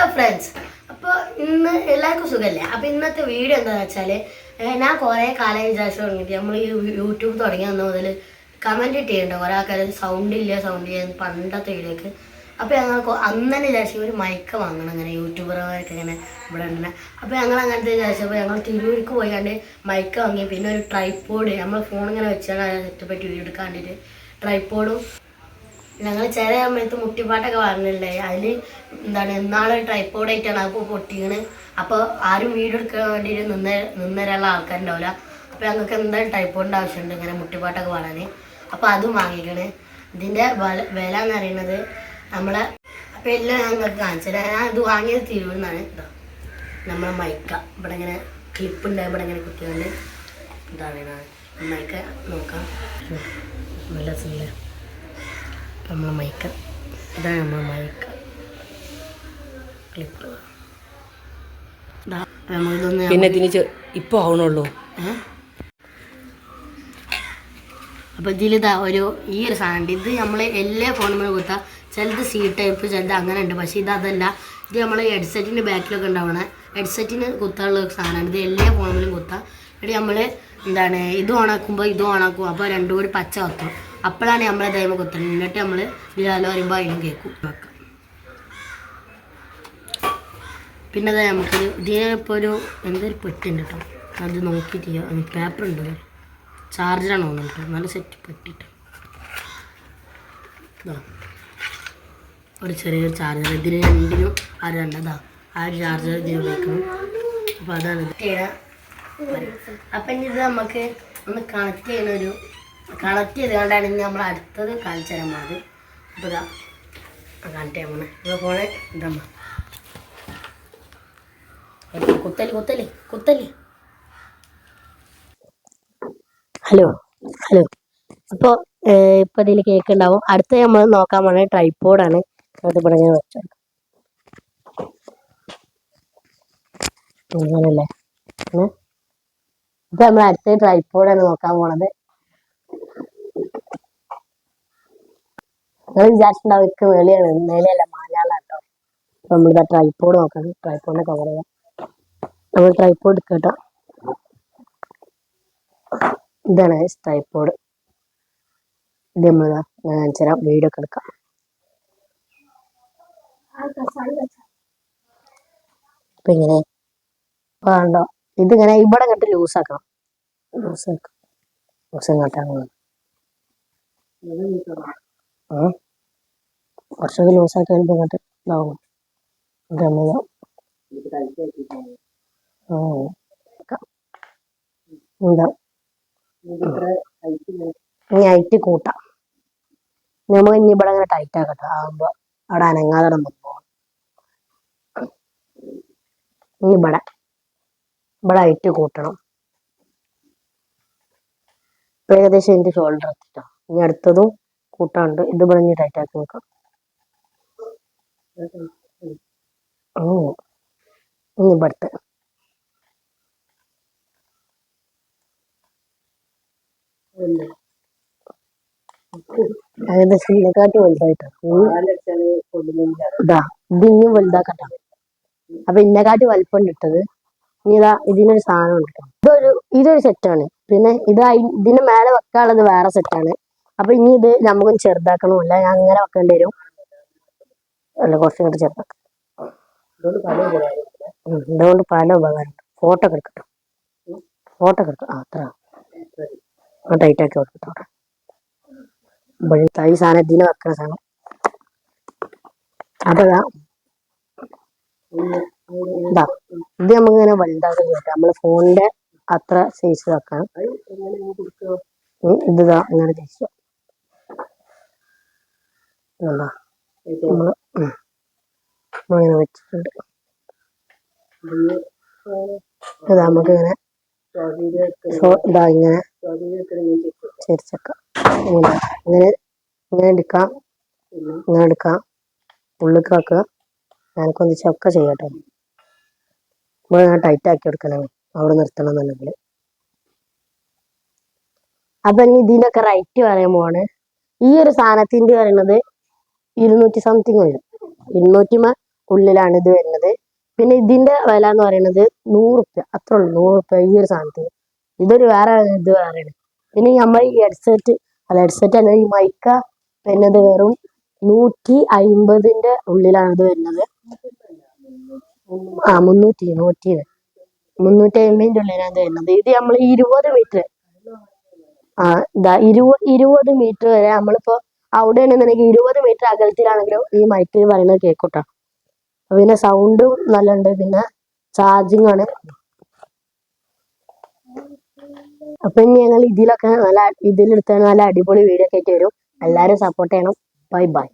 Hello friends അപ്പോൾ ഇന്ന് എല്ലാവർക്കും സുഖമല്ലേ അപ്പോൾ ഇന്നത്തെ വീഡിയോ എന്താണെന്ന് വെച്ചാൽ ഞാൻ കുറേ കാലം വിചാരിച്ചു തുടങ്ങിയിട്ട് നമ്മൾ ഈ യൂട്യൂബ് തുടങ്ങിയ മുതൽ കമന്റ് ഇട്ടിട്ടുണ്ട്. കുറേ ആൾക്കാർ സൗണ്ട് ഇല്ല സൗണ്ട് ഇല്ല പണ്ടത്തെ വീഡിയോക്ക് അപ്പോൾ ഞങ്ങൾ അന്ന് തന്നെ വിചാരിച്ചു ഒരു മൈക്ക് വാങ്ങണം അങ്ങനെ യൂട്യൂബർമാർക്ക് ഇങ്ങനെ ഇവിടെ ഉണ്ടെങ്കിൽ അപ്പോൾ ഞങ്ങൾ അങ്ങനത്തെ വിചാരിച്ചപ്പോൾ ഞങ്ങൾ തിരൂർക്ക് പോയി കണ്ട് മൈക്ക് വാങ്ങി. പിന്നെ ഒരു ട്രൈപ്പോഡ് നമ്മൾ ഫോൺ ഇങ്ങനെ വെച്ചാൽ സെറ്റപ്പായിട്ട് വീഡിയോ എടുക്കാൻ വേണ്ടിയിട്ട് ട്രൈപ്പോഡും ഞങ്ങൾ ചില സമയത്ത് മുട്ടിപ്പാട്ടൊക്കെ പറഞ്ഞില്ലേ അതിൽ എന്താണ് എന്നാളെ ട്രൈപ്പോഡായിട്ടാണ് അപ്പോൾ പൊട്ടിയത് അപ്പോൾ ആരും വീഡിയോ എടുക്കാൻ വേണ്ടിയിട്ട് നിന്ന് നിന്നരുള്ള ആൾക്കാരുണ്ടാവില്ല. അപ്പോൾ ഞങ്ങൾക്ക് എന്തായാലും ട്രൈപ്പോഡിന്റെ ആവശ്യമുണ്ട് ഇങ്ങനെ മുട്ടിപ്പാട്ടൊക്കെ പാടാൻ അപ്പോൾ അതും വാങ്ങിക്കണേ. ഇതിന്റെ വില എന്ന് പറയുന്നത് നമ്മളെ അപ്പോൾ എല്ലാം ഞങ്ങൾക്ക് കാണിച്ചത് ഞാൻ ഇത് വാങ്ങിയത് തിരുവന്നാണ് കേട്ടോ നമ്മളെ മൈക്ക. ഇവിടെ ഇങ്ങനെ ക്ലിപ്പ് ഉണ്ട് ഇവിടെ ഇങ്ങനെ കുട്ടികളുടെ ഇതാണ് മൈക്ക നോക്കാം. നല്ല സുന്ദര നമ്മളെ മൈക്ക ഇതാണ് നമ്മളെ മൈക്ക ക്ലിപ്പ് നമ്മളിതൊന്ന് പിന്നെ ഇതിന് ചെ- ഇപ്പൊ ആവണുള്ളൂ. അപ്പോൾ ഇതിലിതാ ഒരു ഈ ഒരു സാധനം ഇത് നമ്മൾ എല്ലാ ഫോണും കുത്താം. ചിലത് സി ടൈപ്പ് ചിലത് അങ്ങനെ ഉണ്ട്. പക്ഷേ ഇത് അതല്ല. ഇത് നമ്മൾ ഹെഡ്സെറ്റിന്റെ ബാക്കിലൊക്കെ ഉണ്ടാവണേ. ഹെഡ്സെറ്റിന് കുത്താനുള്ള സാധനമാണ് ഇത് എല്ലാ ഫോണിലും കുത്താം. എന്നിട്ട് നമ്മൾ എന്താണ് ഇത് ഓണാക്കുമ്പോൾ ഇത് ഓണാക്കും. അപ്പോൾ രണ്ടും കൂടി പച്ച കത്തും. അപ്പോഴാണ് നമ്മളെ ദൈവം കുത്തണം. എന്നിട്ട് നമ്മൾ ബിരിയാണി പറയുമ്പോൾ അതിനും കേൾക്കും. വെക്കാം പിന്നെ അതായത് നമുക്കൊരു ഇതിനിപ്പോൾ ഒരു എന്തൊരു പെട്ടുണ്ട് കേട്ടോ അത് നോക്കിയിട്ട് പേപ്പർ ഉണ്ട്. ചാർജറാണ് തോന്നുന്നത് കേട്ടോ നല്ല സെറ്റ് പെട്ടിട്ട്. ഒരു ചെറിയൊരു ചാർജർ ഇതിന് രണ്ടിനും ആ രണ്ടതാ ആ ഒരു ചാർജർ ഇതിന് ഉപയോഗിക്കണം. അപ്പോൾ അതാണ് അപ്പം ഇത് നമുക്ക് ഒന്ന് കണക്ട് ചെയ്യുന്ന ഒരു കണക്ട് ചെയ്തുകൊണ്ടാണ് ഇനി നമ്മൾ അടുത്തത് കാണിച്ചു തരാൻ പോകുന്നത് അപ്പോൾ ഇതാ കണക്ട് ചെയ്യാൻ പോണേ ഇപ്പോൾ ഫോണ് ഇതമ്മ കുത്തൽ കുത്തൽ കുത്തൽ. Hello hello. അപ്പോൾ ഇപ്പോൾ ഇതിൽ കേക്ക് ഉണ്ടാവും അടുത്ത നമ്മൾ നോക്കാൻ പോണേ ട്രൈപ്പോഡാണ് അത് ഇവിടെ ഞാൻ വെച്ചോ അങ്ങനല്ലേ? ഉം. ഇപ്പൊ നമ്മൾ അടുത്ത ട്രൈപ്പോഡാണ് നോക്കാൻ പോണത്. നിങ്ങൾ വിചാരിച്ചിട്ടുണ്ടാവും ഇക്ക് വെളിയാണ് മേലെയല്ല മാലാളാട്ടോ നമ്മൾ നമ്മളിതാ ട്രൈപ്പോഡ് നോക്കണം. ട്രൈപ്പോഡിനെ കവർ ചെയ്യാം. നമ്മൾ ട്രൈപ്പോഡ് എടുക്കുക കേട്ടോ ഇതാണ് ട്രൈപ്പോഡ് ഇത് നമ്മളിതാ ഞാൻ കാണിച്ചു തരാം. വീഡിയോ ഒക്കെ എടുക്കാം. ഇപ്പൊ ഇങ്ങനെ കണ്ടോ? ഇതിങ്ങനെ ഇവിടെ കണ്ടിട്ട് ലൂസ് ആക്കണം. ലൂസ് ഇങ്ങോട്ടാണ് ആ? കുറച്ചൊക്കെ ലൂസ് ആക്കി കഴിയുമ്പോൾ ഇങ്ങോട്ട് ഇതാവും ഇത് നമ്മൾ ആ എന്താ? ഇനി ഹൈറ്റ് കൂട്ടാം. നമ്മൾ ഇനി ഇവിടെ അങ്ങനെ ടൈറ്റ് ആക്കട്ടെ. ആകുമ്പോ അവിടെ അനങ്ങാതെ പോകണം ഇനി ഇവിടെ. ഇവിടെ ഐറ്റ് കൂട്ടണം. ഇപ്പൊ ഏകദേശം എന്റെ ഷോൾഡർ എത്തിട്ടോ. ഇനി അടുത്തതും കൂട്ടാണ്ട് ഇത് പറഞ്ഞ് ടൈറ്റ് ആക്കി നോക്കാം ഇനി ഇവിടുത്തെ ഏകദേശം വലുതാക്കട്ടെ അപ്പൊ ഇന്നെക്കാട്ടി വലിപ്പം ഇട്ടത്. ഇനി ഇതാ ഇതിനൊരു സാധനം ഉണ്ട്. ഇതൊരു ഇതൊരു സെറ്റാണ് പിന്നെ ഇത് ഇതിന് മേലെ വെക്കാനുള്ളത് വേറെ സെറ്റാണ് അപ്പൊ ഇനി ഇത് നമുക്ക് ചെറുതാക്കണമില്ല ഞാൻ അങ്ങനെ വെക്കേണ്ടി വരും. അല്ല കുറച്ചും കൂടി ചെറുതാക്കാം. ഇതുകൊണ്ട് പല ഉപകാരം ഫോട്ടോ എടുക്കട്ടോ. ഫോട്ടോ ഒക്കെ എടുക്കാം. അത്ര. ടൈറ്റ് ആക്കി കൊടുക്കട്ടോ ഈ സാധനം ഇതിന് വെക്കണ സാധനം. അതാ. ഇതാ. ഇത് നമുക്ക് ഇങ്ങനെ വലുതാക്കി നമ്മൾ ഫോണിന്റെ അത്ര സൈസ് വെക്കണം. ഇത് അങ്ങനെ തിരിച്ചു? നമ്മൾ വെച്ചിട്ടുണ്ട്. നമുക്ക് ഇങ്ങനെ ഇതാ ഇങ്ങനെ ചരിച്ചേക്കാം. ഇങ്ങനെ ഇങ്ങനെ ഇങ്ങനെ എടുക്കാം. ഇങ്ങനെ എടുക്കാം. ഉള്ളിലേക്ക് ആക്കുക ഞാനൊക്കെ ചൊക്ക ചെയ്യട്ടെ നമ്മൾ ടൈറ്റ് ആക്കി എടുക്കണം. അവിടെ നിർത്തണം എന്നുണ്ടെങ്കിൽ. അപ്പൊ ഇനി ഇതിനൊക്കെ റൈറ്റ് പറയുമ്പോണ് ഈ ഒരു സാധനത്തിന്റെ പറയുന്നത് ഇരുന്നൂറ്റി സംതിങ് വരും ഇരുന്നൂറ്റി ഉള്ളിലാണ് ഇത് വരുന്നത്. പിന്നെ ഇതിന്റെ വില എന്ന് പറയുന്നത് നൂറ് റുപ്യ അത്രേ ഉള്ളൂ നൂറ് റുപ്യ ഈ ഒരു സാധനത്തിന്. ഇതൊരു വേറെ ഇത് വേറെയാണ്. പിന്നെ നമ്മൾ ഈ ഹെഡ്സെറ്റ് അല്ല ഹെഡ്സെറ്റ് അല്ല ഈ മൈക്ക വരുന്നത് വെറും നൂറ്റി അയിമ്പതിന്റെ ഉള്ളിലാണ് ഇത് വരുന്നത്. ആ മുന്നൂറ്റി നൂറ്റി മുന്നൂറ്റി അമ്പതിന്റെ ഉള്ളിലാണ് തരുന്നത്. ഇത് നമ്മൾ ഇരുപത് മീറ്റർ ആ ഇതാ ഇരുപത് ഇരുപത് മീറ്റർ വരെ നമ്മളിപ്പോ അവിടെ ആണെന്നുണ്ടെങ്കിൽ ഇരുപത് മീറ്റർ അകലത്തിലാണെങ്കിലും ഈ മൈക്കിൽ പറയുന്നത് കേൾക്കൂട്ടോ. പിന്നെ സൗണ്ടും നല്ലുണ്ട് പിന്നെ ചാർജിങ് ആണ്. അപ്പൊ ഞങ്ങൾ ഇതിലൊക്കെ നല്ല ഇതിലെടുത്ത നല്ല അടിപൊളി വീഡിയോ ഒക്കെ ആയിട്ട് വരും. എല്ലാവരും സപ്പോർട്ട് ചെയ്യണം. Bye bye